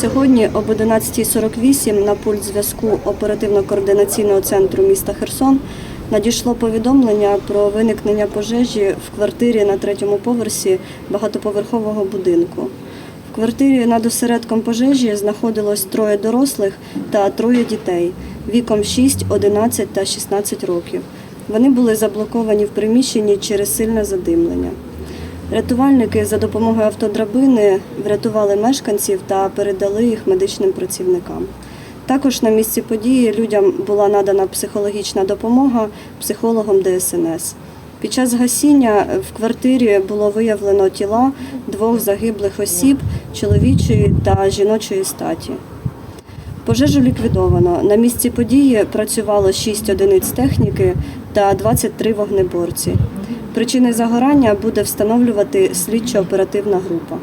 Сьогодні об 11.48 на пульт зв'язку оперативно-координаційного центру міста Херсон надійшло повідомлення про виникнення пожежі в квартирі на третьому поверсі багатоповерхового будинку. В квартирі над осередком пожежі знаходилось троє дорослих та троє дітей віком 6, 11 та 16 років. Вони були заблоковані в приміщенні через сильне задимлення. Рятувальники за допомогою автодрабини врятували мешканців та передали їх медичним працівникам. Також на місці події людям була надана психологічна допомога психологом ДСНС. Під час гасіння в квартирі було виявлено тіла двох загиблих осіб чоловічої та жіночої статі. Пожежу ліквідовано. На місці події працювало 6 одиниць техніки та 23 вогнеборці. Причини загорання буде встановлювати слідчо-оперативна група.